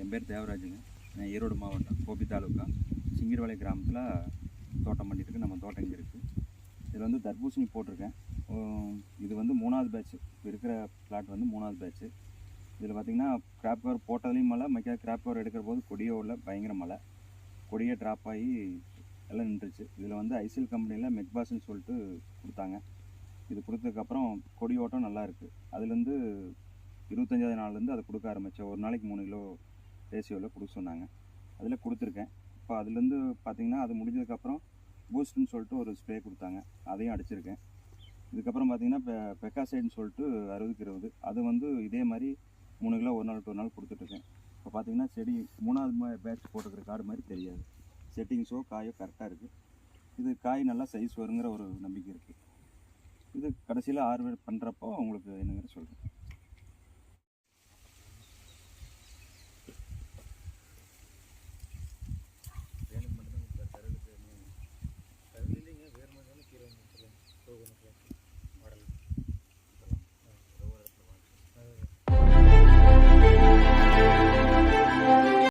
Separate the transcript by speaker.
Speaker 1: என் பேர் தேவராஜுங்க. நான் ஈரோடு மாவட்டம் கோபி தாலுக்கா சிங்கிர்வாலை கிராமத்தில் தோட்டம் பண்ணிட்டுருக்கு நம்ம தோட்டம் இங்கே இருக்குது இதில் வந்து தர்பூசணி போட்டிருக்கேன். இது வந்து மூணாவது பேட்ச் இப்போ இருக்கிற பிளாட் வந்து மூணாவது பேட்ச் இதில் பார்த்திங்கன்னா கிராப் கவர் போட்டதுலேயும் மழை மைக்கா கிராப் கவர் எடுக்கிற போது கொடியோ உள்ள பயங்கர மழை. கொடியே ட்ராப் ஆகி எல்லாம் நின்றுச்சு. இதில் வந்து ஐசிஎல் கம்பெனியில் மெக்பாஸ்ன்னு சொல்லிட்டு கொடுத்தாங்க. இது கொடுத்ததுக்கப்புறம் கொடி ஓட்டம் நல்லா இருக்குது அதுலேருந்து இருபத்தஞ்சாவது நாள்லேருந்து அதை கொடுக்க ஆரம்பித்தேன். ஒரு நாளைக்கு மூணு கிலோ ரேஷியோவில் கொடுக்க சொன்னாங்க. அதில் கொடுத்துருக்கேன். இப்போ அதுலேருந்து பார்த்தீங்கன்னா அது முடிஞ்சதுக்கப்புறம் பூஸ்ட்னு சொல்லிட்டு ஒரு ஸ்ப்ரே கொடுத்தாங்க. அதையும் அடிச்சிருக்கேன். இதுக்கப்புறம் பார்த்திங்கன்னா பெ பெக்காசைடுன்னு சொல்லிட்டு அறுபதுக்கு இருபது. அது வந்து இதே மாதிரி மூணு கிலோ ஒரு நாள் ஒரு நாள் கொடுத்துட்ருக்கேன். இப்போ பார்த்தீங்கன்னா செடி மூணாவது பேட்ச் போட்டுக்கிற காடு மாதிரி தெரியாது. செட்டிங்ஸோ காயோ கரெக்டாக இருக்குது இது காய் நல்லா சைஸ் வருங்கிற ஒரு நம்பிக்கை இருக்குது இது கடைசியில் ஆர்வேட் பண்ணுறப்போ உங்களுக்கு என்னங்கிற சொல்கிறேன்